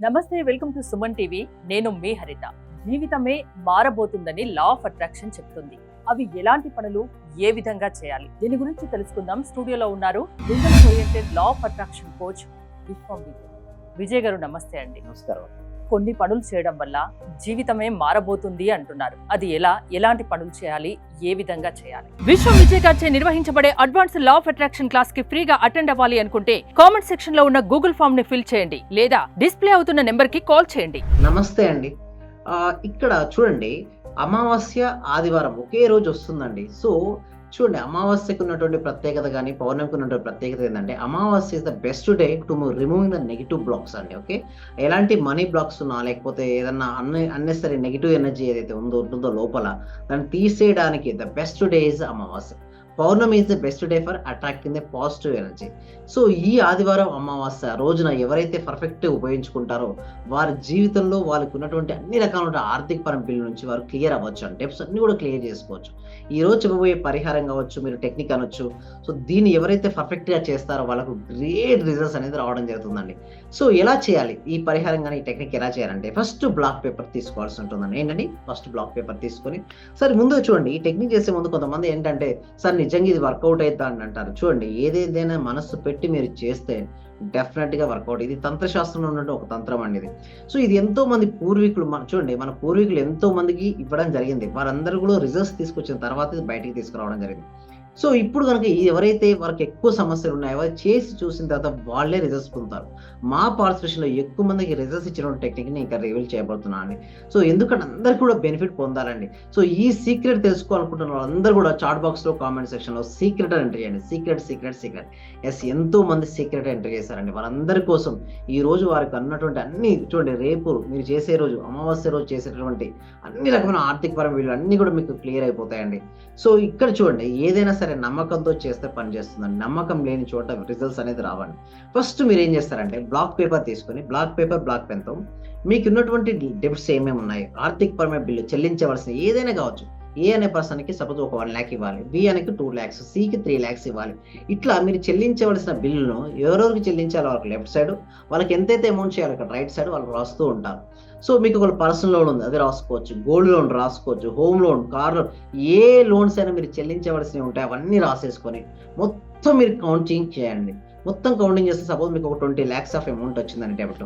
నమస్తే welcome to Suman TV. నేను మీ హరిత. జీవితమే మారబోతుందని లా ఆఫ్ అట్రాక్షన్ చెప్తుంది. అవి ఎలాంటి పనులు ఏ విధంగా చేయాలి? దీని గురించి తెలుసుకుందాం. స్టూడియోలో ఉన్నారు result oriented law of attraction coach Vishwam Vijay. Vijay garu నమస్తే అండి. నమస్కారం. కొన్ని పనులు చేయడం వల్ల జీవితమే మారబోతుంది అంటున్నారు. అది ఎలా ఎలాంటి పనులు చేయాలి ఏ విధంగా చేయాలి? విశ్వం విజయ్ నిర్వహించబడే అడ్వాన్స్ లా ఆఫ్ అట్రాక్షన్ క్లాస్కి ఫ్రీగా అటెండ్ అవ్వాలి అనుకుంటే కామెంట్ సెక్షన్లో ఉన్న గూగుల్ ఫామ్ని ఫిల్ చేయండి లేదా డిస్ప్లే అవుతున్న నెంబర్కి కాల్ చేయండి. నమస్తే అండి. ఆ, ఇక్కడ చూడండి అమావాస్య ఆదివారం ఒకే రోజు వస్తుందండి. సో చూడండి అమావాస్యకు ఉన్నటువంటి ప్రత్యేకత కానీ పౌర్ణమికి ఉన్నటువంటి ప్రత్యేకత ఏంటంటే amavasya is the best day to removing the negative blocks అండి ఓకే ఎలాంటి మనీ బ్లాక్స్ ఉన్నా లేకపోతే ఏదన్నా అన్ని అన్నెసరీ నెగిటివ్ ఎనర్జీ ఏదైతే ఉందో ఉంటుందో లోపల దాన్ని తీసేయడానికి the best day is amavasya. Pournami is the best day for attracting the positive energy so ఈ ఆదివారం అమావాస్య రోజున ఎవరైతే పర్ఫెక్ట్ ఉపయోగించుకుంటారో వారి జీవితంలో వాళ్ళకు ఉన్నటువంటి అన్ని రకాల ఆర్థిక పరం బిల్లు నుంచి వారు క్లియర్ అవ్వచ్చు. అంటే డెప్స్ అన్ని కూడా క్లియర్ చేసుకోవచ్చు. ఈ రోజు చెప్పబోయే పరిహారం కావచ్చు మీరు టెక్నిక్ అనొచ్చు. సో దీన్ని ఎవరైతే పర్ఫెక్ట్గా చేస్తారో వాళ్ళకు గ్రేట్ రిజల్ట్స్ అనేది రావడం జరుగుతుందండి. సో ఎలా చేయాలి? ఈ పరిహారం కానీ ఈ టెక్నిక్ ఎలా చేయాలంటే ఫస్ట్ బ్లాక్ పేపర్ తీసుకోవాల్సి ఉంటుందండి. ఏంటండి? ఫస్ట్ బ్లాక్ పేపర్ తీసుకొని సరే ముందు చూడండి. ఈ టెక్నిక్ చేసే ముందు కొంతమంది ఏంటంటే సార్ నిజంగా ఇది వర్కౌట్ అవుతా అని అంటారు. చూడండి ఏదేదైనా మనస్సు పెట్టి మీరు చేస్తే డెఫినెట్గా వర్కౌట్ ఇది తంత్రశాస్త్రంలో ఉన్నట్టు ఒక తంత్రం అండి ఇది. సో ఇది ఎంతో మంది పూర్వీకులు మన చూడండి మన పూర్వీకులు ఎంతో మందికి ఇవ్వడం జరిగింది. వారందరూ కూడా రిజల్ట్స్ తీసుకొచ్చిన తర్వాత ఇది బయటికి తీసుకురావడం జరిగింది. సో ఇప్పుడు కనుక ఎవరైతే వారికి ఎక్కువ సమస్యలు ఉన్నాయో చేసి చూసిన తర్వాత వాళ్ళే రిజల్ట్స్ పొందుతారు. మా పార్టిసిపేషన్లో ఎక్కువ మందికి రిజల్ట్స్ ఇచ్చిన టెక్నిక్ని ఇంకా రివీల్ చేయబోతున్నాను అండి. సో ఎందుకంటే అందరికీ కూడా బెనిఫిట్ పొందాలండి. సో ఈ సీక్రెట్ తెలుసుకోవాలనుకుంటున్న వాళ్ళందరూ కూడా చాట్ బాక్స్లో కామెంట్ సెక్షన్లో సీక్రెట్ ఎంటర్ చేయండి సీక్రెట్ సీక్రెట్ సీక్రెట్ ఎస్ ఎంతో మంది సీక్రెట్ ఎంటర్ చేశారండి. వాళ్ళందరి కోసం ఈ రోజు వారికి అన్నటువంటి అన్ని చూడండి రేపు మీరు చేసే రోజు అమావాస్య రోజు చేసేటువంటి అన్ని రకమైన ఆర్థిక పరం వీళ్ళు అన్ని కూడా మీకు క్లియర్ అయిపోతాయండి. సో ఇక్కడ చూడండి ఏదైనా సరే నమ్మకంతో చేస్తే పని చేస్తుందండి నమ్మకం లేని చోట రిజల్ట్స్ అనేది రావండి. ఫస్ట్ మీరు ఏం చేస్తారంటే బ్లాక్ పేపర్ తీసుకొని బ్లాక్ పేపర్ బ్లాక్ పెన్తో మీకు ఉన్నటువంటి డెబ్ట్స్ ఏమేమి ఉన్నాయి? ఆర్థిక పరమైన బిల్లు చెల్లించవలసిన ఏదైనా కావచ్చు. ఏ అనే పర్సన్కి సపోజ్ ఒక వన్ ల్యాక్ ఇవ్వాలి. బి అనేకి టూ ల్యాక్స్ సికి త్రీ ల్యాక్స్ ఇవ్వాలి. ఇట్లా మీరు చెల్లించవలసిన బిల్లును ఎవరెవరికి చెల్లించాలో వాళ్ళకి లెఫ్ట్ సైడ్ వాళ్ళకి ఎంతైతే అమౌంట్ చేయాలి అక్కడ రైట్ సైడ్ వాళ్ళు రాస్తూ ఉంటారు. సో మీకు ఒక పర్సనల్ లోన్ ఉంది అది రాసుకోవచ్చు. గోల్డ్ లోన్ రాసుకోవచ్చు హోమ్ లోన్ కార్ లోన్ ఏ లోన్స్ అయినా మీరు చెల్లించవలసినవి ఉంటాయి. అవన్నీ రాసేసుకొని మొత్తం మీరు కౌంటింగ్ చేయండి. మొత్తం కౌంటింగ్ చేస్తే సపోజ్ మీకు ఒక ట్వంటీ ల్యాక్స్ ఆఫ్ అమౌంట్ వచ్చిందని డెబిట్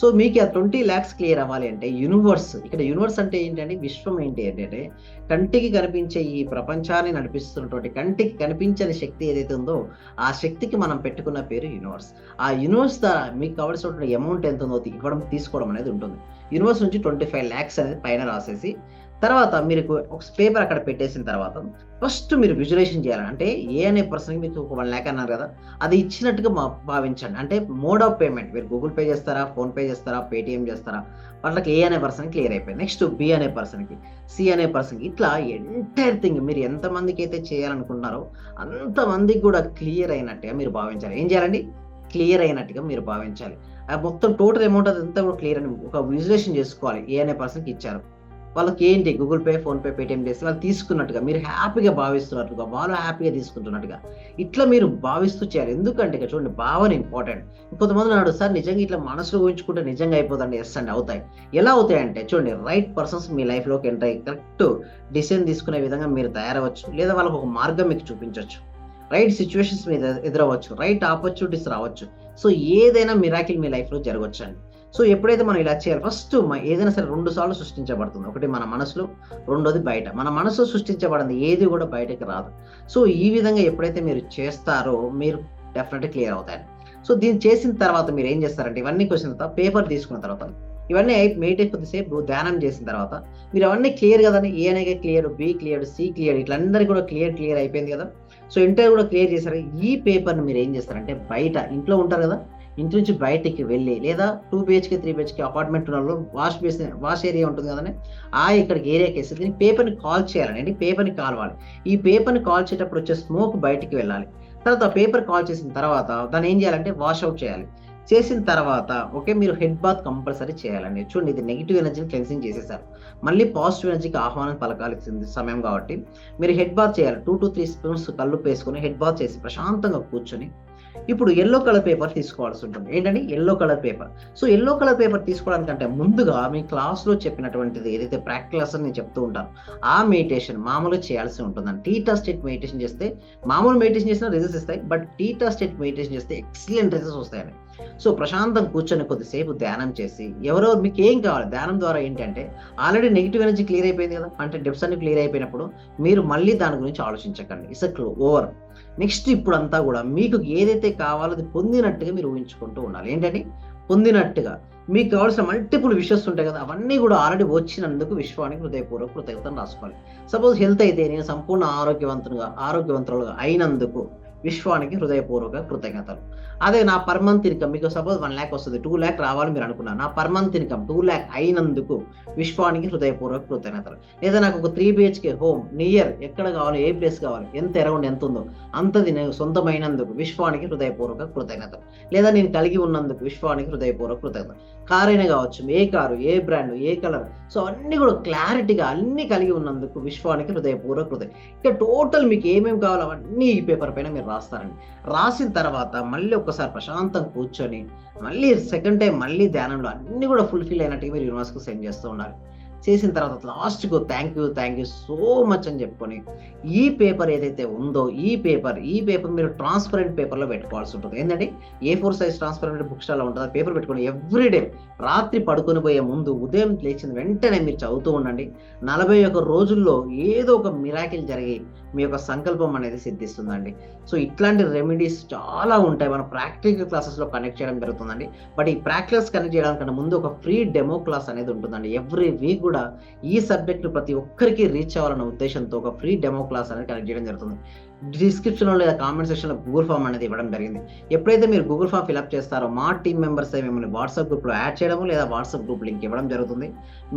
సో మీకు ఆ ట్వంటీ ల్యాక్స్ క్లియర్ అవ్వాలి అంటే యూనివర్స్ ఇక్కడ యూనివర్స్ అంటే ఏంటంటే విశ్వం ఏంటి అంటే కంటికి కనిపించే ఈ ప్రపంచాన్ని నడిపిస్తున్నటువంటి కంటికి కనిపించని శక్తి ఏదైతే ఉందో ఆ శక్తికి మనం పెట్టుకున్న పేరు యూనివర్స్. ఆ యూనివర్స్ ద్వారా మీకు కావాల్సినటువంటి అమౌంట్ ఎంత ఉందో ఇవ్వడం తీసుకోవడం అనేది ఉంటుంది. యూనివర్స్ నుంచి ట్వంటీ ఫైవ్ ల్యాక్స్ అనేది పైన రాసేసి తర్వాత మీరు ఒక పేపర్ అక్కడ పెట్టేసిన తర్వాత ఫస్ట్ మీరు విజువలైజేషన్ చేయాలి. అంటే ఏ అనే పర్సన్కి మీకు ఒక వన్ ల్యాక్ అన్నారు కదా అది ఇచ్చినట్టుగా మా- భావించండి. అంటే మోడ్ ఆఫ్ పేమెంట్ మీరు గూగుల్ పే చేస్తారా ఫోన్ పే చేస్తారా పేటిఎం చేస్తారా వాళ్ళకి ఏ అనే పర్సన్ క్లియర్ అయిపోయింది. నెక్స్ట్ బి అనే పర్సన్కి సి అనే పర్సన్కి ఇట్లా ఎంటైర్ థింగ్ మీరు ఎంతమందికి అయితే చేయాలనుకుంటున్నారో అంతమందికి కూడా క్లియర్ అయినట్టుగా మీరు భావించాలి. ఏం చేయాలండి? క్లియర్ అయినట్టుగా మీరు భావించాలి. మొత్తం టోటల్ అమౌంట్ అదంతా కూడా క్లియర్ అని ఒక విజులేషన్ చేసుకోవాలి. ఏ అనే పర్సన్కి ఇచ్చారు. వాళ్ళకి ఏంటి గూగుల్ పే ఫోన్ పే పేటిఎం చేసి వాళ్ళు తీసుకున్నట్టుగా మీరు హ్యాపీగా భావిస్తున్నట్టుగా వాళ్ళు హ్యాపీగా తీసుకుంటున్నట్టుగా ఇట్లా మీరు భావిస్తూ చేయాలి. ఎందుకంటే ఇక చూడండి భావన ఇంపార్టెంట్. కొంతమంది నాడు సార్ నిజంగా ఇట్లా మనసులో ఊహించుకుంటే నిజంగా అయిపోతుంది ఎస్ అండి అవుతాయి. ఎలా అవుతాయి అంటే చూడండి రైట్ పర్సన్స్ మీ లైఫ్లోకి ఎంటర్ అయ్యి కరెక్ట్ డిసిజన్ తీసుకునే విధంగా మీరు తయారవచ్చు లేదా వాళ్ళకి ఒక మార్గం మీకు చూపించవచ్చు. రైట్ సిచ్యువేషన్స్ మీద ఎదురవ్వచ్చు. రైట్ ఆపర్చునిటీస్ రావచ్చు. సో ఏదైనా మిరాకిల్ మీ లైఫ్లో జరగవచ్చు అండి సో ఎప్పుడైతే మనం ఇలా చేయాలి ఫస్ట్ ఏదైనా సరే రెండు సార్లు సృష్టించబడుతుంది. ఒకటి మన మనసులో రెండోది బయట. మన మనసు సృష్టించబడింది ఏది కూడా బయటకి రాదు. సో ఈ విధంగా ఎప్పుడైతే మీరు చేస్తారో మీరు డెఫినెట్గా క్లియర్ అవుతాయి సో దీన్ని చేసిన తర్వాత మీరు ఏం చేస్తారంటే ఇవన్నీ క్వశ్చన్ తర్వాత పేపర్ తీసుకున్న తర్వాత ఇవన్నీ మెయిటేజ్ కొద్దిసేపు ధ్యానం చేసిన తర్వాత మీరు అవన్నీ క్లియర్ కదండి ఏ అనేది clear B clear C clear ఇట్లా అందరికీ కూడా క్లియర్ క్లియర్ అయిపోయింది కదా. సో ఇంటర్ కూడా క్లియర్ చేశారు. ఈ పేపర్ని మీరు ఏం చేస్తారంటే బయట ఇంట్లో ఉంటారు కదా ఇంటి నుంచి బయటికి వెళ్ళి లేదా two BHK three BHK apartment ఉన్న వాళ్ళు వాష్ బేస్ వాష్ ఏరియా ఉంటుంది కదండి. ఆ ఇక్కడికి ఏరియాకి వేసి దీన్ని పేపర్ని కాల్ చేయాలండి. పేపర్ని కాలవాలి. ఈ పేపర్ని కాల్ చేసేటప్పుడు వచ్చే స్మోక్ బయటికి వెళ్ళాలి. తర్వాత పేపర్ కాల్ చేసిన తర్వాత దాన్ని ఏం చేయాలంటే వాష్ అవుట్ చేయాలి. చేసిన తర్వాత ఓకే మీరు హెడ్ బాత్ కంపల్సరీ చేయాలండి. చూడండి ఇది నెగిటివ్ ఎనర్జీని క్లెన్సింగ్ చేసేసారు. మళ్ళీ పాజిటివ్ ఎనర్జీకి ఆహ్వానం పలకాల్సింది సమయం కాబట్టి మీరు హెడ్ బాత్ చేయాలి. టూ టు త్రీ స్పూన్స్ కళ్ళు పేసుకొని హెడ్ బాత్ చేసి ప్రశాంతంగా కూర్చొని ఇప్పుడు ఎల్లో కలర్ పేపర్ తీసుకోవాల్సి ఉంటుంది. ఏంటంటే yellow colour paper so yellow colour paper తీసుకోవడానికంటే ముందుగా మీ క్లాస్లో చెప్పినటువంటిది ఏదైతే ప్రాక్టికల్స్ నేను చెప్తూ ఉంటాను ఆ మెడిటేషన్ మామూలుగా చేయాల్సి ఉంటుందండి. టీటా స్టేట్ మెడిటేషన్ చేస్తే మామూలు మెడిటేషన్ చేసినా రిజల్ట్స్ ఇస్తాయి బట్ టీటా స్టేట్ మెడిటేషన్ చేస్తే ఎక్సలెంట్ రిజల్ట్స్ వస్తాయండి. సో ప్రశాంతం కూర్చొని కొద్దిసేపు ధ్యానం చేసి ఎవరెవరు మీకు ఏం కావాలి? ధ్యానం ద్వారా ఏంటంటే ఆల్రెడీ నెగిటివ్ ఎనర్జీ క్లియర్ అయిపోయింది కదా? అంటే డెప్స్ అన్ని క్లియర్ అయిపోయినప్పుడు మీరు మళ్ళీ దాని గురించి ఆలోచించకండి. ఇట్స్ ఓవర్ నెక్స్ట్ ఇప్పుడు అంతా కూడా మీకు ఏదైతే కావాలో అది పొందినట్టుగా మీరు ఊహించుకుంటూ ఉండాలి. ఏంటంటే పొందినట్టుగా. మీకు కావాల్సిన మల్టిపుల్ విషయస్ ఉంటాయి కదా అవన్నీ కూడా ఆల్రెడీ వచ్చినందుకు విశ్వానికి హృదయపూర్వక కృతజ్ఞతను రాసుకోవాలి సపోజ్ హెల్త్ అయితే నేను సంపూర్ణ ఆరోగ్యవంతునిగా ఆరోగ్యవంతులుగా అయినందుకు విశ్వానికి హృదయపూర్వక కృతజ్ఞతలు. అదే నా పర్ మంత్ ఇన్కమ్ మీకు సపోజ్ వన్ ల్యాక్ వస్తుంది టూ ల్యాక్ రావాలి మీరు అనుకున్నారు నా per month income two lakh అయినందుకు విశ్వానికి హృదయపూర్వక కృతజ్ఞతలు. లేదా నాకు ఒక త్రీ బిహెచ్కే హోమ్ నియర్ ఎక్కడ కావాలి ఏ ప్లేస్ కావాలి ఎంత అరౌండ్ ఎంత ఉందో అంతది నేను సొంతమైనందుకు విశ్వానికి హృదయపూర్వక కృతజ్ఞతలు. లేదా నేను కలిగి ఉన్నందుకు విశ్వానికి హృదయపూర్వక కృతజ్ఞతలు. కార్ అయినా కావచ్చు ఏ కారు ఏ బ్రాండ్ ఏ కలర్ సో అన్ని కూడా క్లారిటీగా అన్ని కలిగి ఉన్నందుకు విశ్వానికి హృదయపూర్వక కృతజ్ఞత ఇక టోటల్ మీకు ఏమేమి కావాలో అవన్నీ ఈ పేపర్ పైన మీరు రాస్తారండి. రాసిన తర్వాత మళ్ళీ ఒక్కసారి ప్రశాంతం కూర్చొని మళ్ళీ సెకండ్ టైం మళ్ళీ ధ్యానంలో అన్ని కూడా ఫుల్ఫిల్ అయినట్టుగా మీరు యూనివర్స్కి సెండ్ చేస్తూ ఉండాలి చేసిన తర్వాత లాస్ట్కు thank you thank you so much అని చెప్పుకొని ఈ పేపర్ ఏదైతే ఉందో ఈ పేపర్ ఈ పేపర్ మీరు ట్రాన్స్పరెంట్ పేపర్లో పెట్టుకోవాల్సి ఉంటుంది. ఏంటంటే A four size transparent book స్టాల్లో ఉంటుంది పేపర్ పెట్టుకొని ఎవ్రీడే రాత్రి పడుకొని పోయే ముందు ఉదయం లేచిన వెంటనే మీరు చదువుతూ ఉండండి. నలభై ఒక రోజుల్లో ఏదో ఒక మిరాకిల్ జరిగి మీ యొక్క సంకల్పం అనేది సిద్ధిస్తుందండి. సో ఇట్లాంటి రెమెడీస్ చాలా ఉంటాయి. మనం ప్రాక్టికల్ క్లాసెస్లో కనెక్ట్ చేయడం జరుగుతుందండి. బట్ ఈ ప్రాక్టికల్స్ కనెక్ట్ చేయడానికన్నా ముందు ఒక ఫ్రీ డెమో క్లాస్ అనేది ఉంటుందండి. ఎవ్రీ వీక్ కూడా ఈ సబ్జెక్ట్ ప్రతి ఒక్కరికి రీచ్ అవ్వాలన్న ఉద్దేశంతో ఒక ఫ్రీ డెమో క్లాస్ అనేది కనెక్ట్ చేయడం జరుగుతుంది. డిస్క్రిప్షన్లో లేదా కామెంట్ సెక్షన్లో గూగుల్ ఫామ్ అనేది ఇవ్వడం జరిగింది. ఎప్పుడైతే మీరు గూగుల్ ఫామ్ ఫిల్అప్ చేస్తారో మా టీం మెంబర్స్ మిమ్మల్ని వాట్సాప్ గ్రూప్లో యాడ్ చేయడం లేదా వాట్సాప్ గ్రూప్ లింక్ ఇవ్వడం జరుగుతుంది.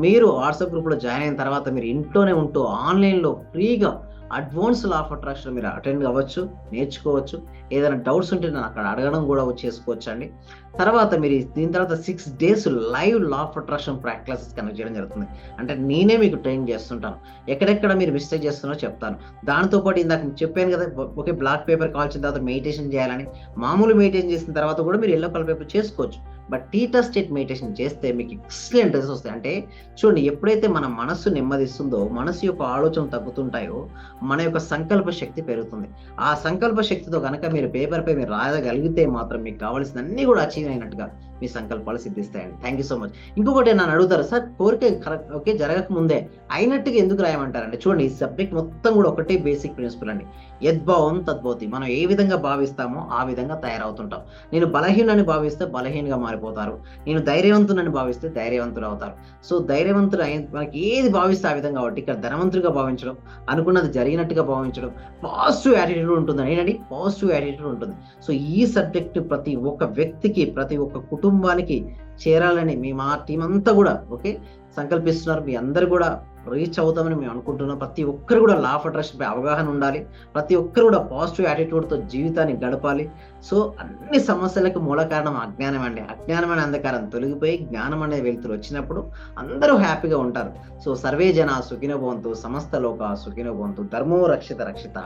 మీరు వాట్సాప్ గ్రూప్లో జాయిన్ అయిన తర్వాత మీరు ఇంట్లోనే ఉంటూ ఆన్లైన్లో ఫ్రీగా అడ్వాన్స్ లా ఆఫ్ అట్రాక్షన్ మీరు అటెండ్ అవ్వచ్చు నేర్చుకోవచ్చు. ఏదైనా డౌట్స్ ఉంటే నేను అక్కడ అడగడం కూడా చేసుకోవచ్చు అండి తర్వాత మీరు దీని తర్వాత six days live law of attraction practice connect చేయడం జరుగుతుంది. అంటే నేనే మీకు ట్రైన్ చేస్తుంటాను. ఎక్కడెక్కడ మీరు మిస్టేక్ చేస్తున్నారో చెప్తాను. దాంతోపాటు ఇందాక చెప్పాను కదా ఒకే బ్లాక్ పేపర్ కావాల్సిన తర్వాత మెడిటేషన్ చేయాలని. మామూలు మెడిటేషన్ చేసిన తర్వాత కూడా మీరు ఎల్లో కలర్ పేపర్ చేసుకోవచ్చు. బట్ టీటా స్టేట్ మెడిటేషన్ చేస్తే మీకు ఎక్సలెంట్ రిజల్ట్స్ వస్తాయి. అంటే చూడండి ఎప్పుడైతే మన మనస్సు నెమ్మదిస్తుందో మనసు యొక్క ఆలోచన తగ్గుతుంటాయో మన యొక్క సంకల్ప శక్తి పెరుగుతుంది. ఆ సంకల్ప శక్తితో కనుక మీరు పేపర్ పై మీరు రాయగలిగితే మాత్రం మీకు కావాల్సిన అన్ని కూడా అచీవ్ అయినట్టుగా మీ సంకల్పాలు సిద్ధిస్తాయండి. థ్యాంక్ యూ సో మచ్ ఇంకొకటి నన్ను అడుగుతారు సార్ కోరిక కరెక్ట్ ఓకే జరగక ముందే అయినట్టుగా ఎందుకు రాయమంటారండి? చూడండి ఈ సబ్జెక్ట్ మొత్తం కూడా ఒకటే బేసిక్ ప్రిన్సిపల్ అండి. యద్భావం తద్భవతి మనం ఏ విధంగా భావిస్తామో ఆ విధంగా తయారవుతుంటాం. నేను బలహీనని భావిస్తే బలహీనంగా మారిపోతారు. నేను ధైర్యవంతునని భావిస్తే ధైర్యవంతులు అవుతారు సో ధైర్యవంతులు అయిన మనకి ఏది భావిస్తే ఆ విధంగా కాబట్టి ఇక్కడ ధనవంతుడిగా భావించడం అనుకున్నది జరిగినట్టుగా భావించడం పాజిటివ్ యాటిట్యూడ్ ఉంటుంది. ఏంటంటే పాజిటివ్ యాటిట్యూడ్ ఉంటుంది. సో ఈ సబ్జెక్ట్ ప్రతి ఒక్క వ్యక్తికి ప్రతి ఒక్క కుటుంబం కుటుంబానికి చేరాలని మీ మా టీం అంతా కూడా ఓకే సంకల్పిస్తున్నారు. మీ అందరు కూడా రీచ్ అవుతామని మేము అనుకుంటున్నాం. ప్రతి ఒక్కరు కూడా లా ఆఫ్ అట్రాక్షన్ పై అవగాహన ఉండాలి. ప్రతి ఒక్కరు కూడా పాజిటివ్ యాటిట్యూడ్తో జీవితాన్ని గడపాలి. సో అన్ని సమస్యలకు మూల కారణం అజ్ఞానం అండి. అజ్ఞానం అనే అంధకారం తొలగిపోయి జ్ఞానం అనే వెలుతురు వచ్చినప్పుడు అందరూ హ్యాపీగా ఉంటారు. సో సర్వే జన సుఖినోభవంతు సమస్త లోక సుఖినోభవంతు ధర్మో రక్షిత రక్షిత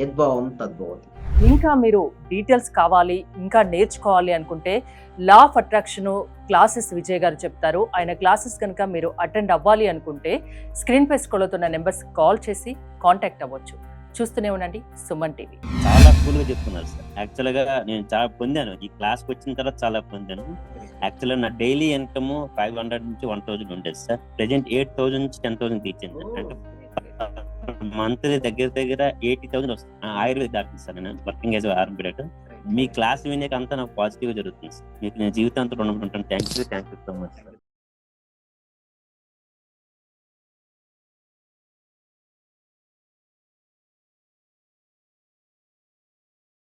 యద్భావం తద్భవతి. ఇంకా మీరు డీటెయిల్స్ కావాలి ఇంకా నేర్చుకోవాలి అనుకుంటే law of attraction classes Vijay గారు చెప్తారు. ఆయన క్లాసెస్ కనుక మీరు అటెండ్ అవ్వాలి అనుకుంటే స్క్రీన్ పై స్కూల్తో నెంబర్స్ కాల్ చేసి కాంటాక్ట్ అవ్వచ్చు. చూస్తూనే ఉండండి సుమన్ టీవీ. గా చెప్తున్నారు సార్. యాక్చువల్గా నేను చాలా పొందాను. ఈ క్లాస్ వచ్చిన తర్వాత చాలా పొందాను. యాక్చువల్ నా డైలీ ఇన్కమ్ ఫైవ్ హండ్రెడ్ నుంచి వన్ థౌసండ్ ఉండేది సార్. ప్రెసెంట్ ఎయిట్ థౌసండ్ నుంచి టెన్ థౌసండ్ తీర్చింది అంటే మంత్లీ దగ్గర దగ్గర ఎయిటీ థౌసండ్ వస్తుంది. ఆ, ఆయుర్వేద డాక్టర్ సార్ నేను వర్కింగ్ యాజ్ ఆర్బిడేట్ మీ క్లాస్ వినేక అంతా నాకు పాజిటివ్గా జరుగుతుంది సార్. మీకు నేను జీవితాంతం రుణపడి ఉంటాను. Thank you thank you so much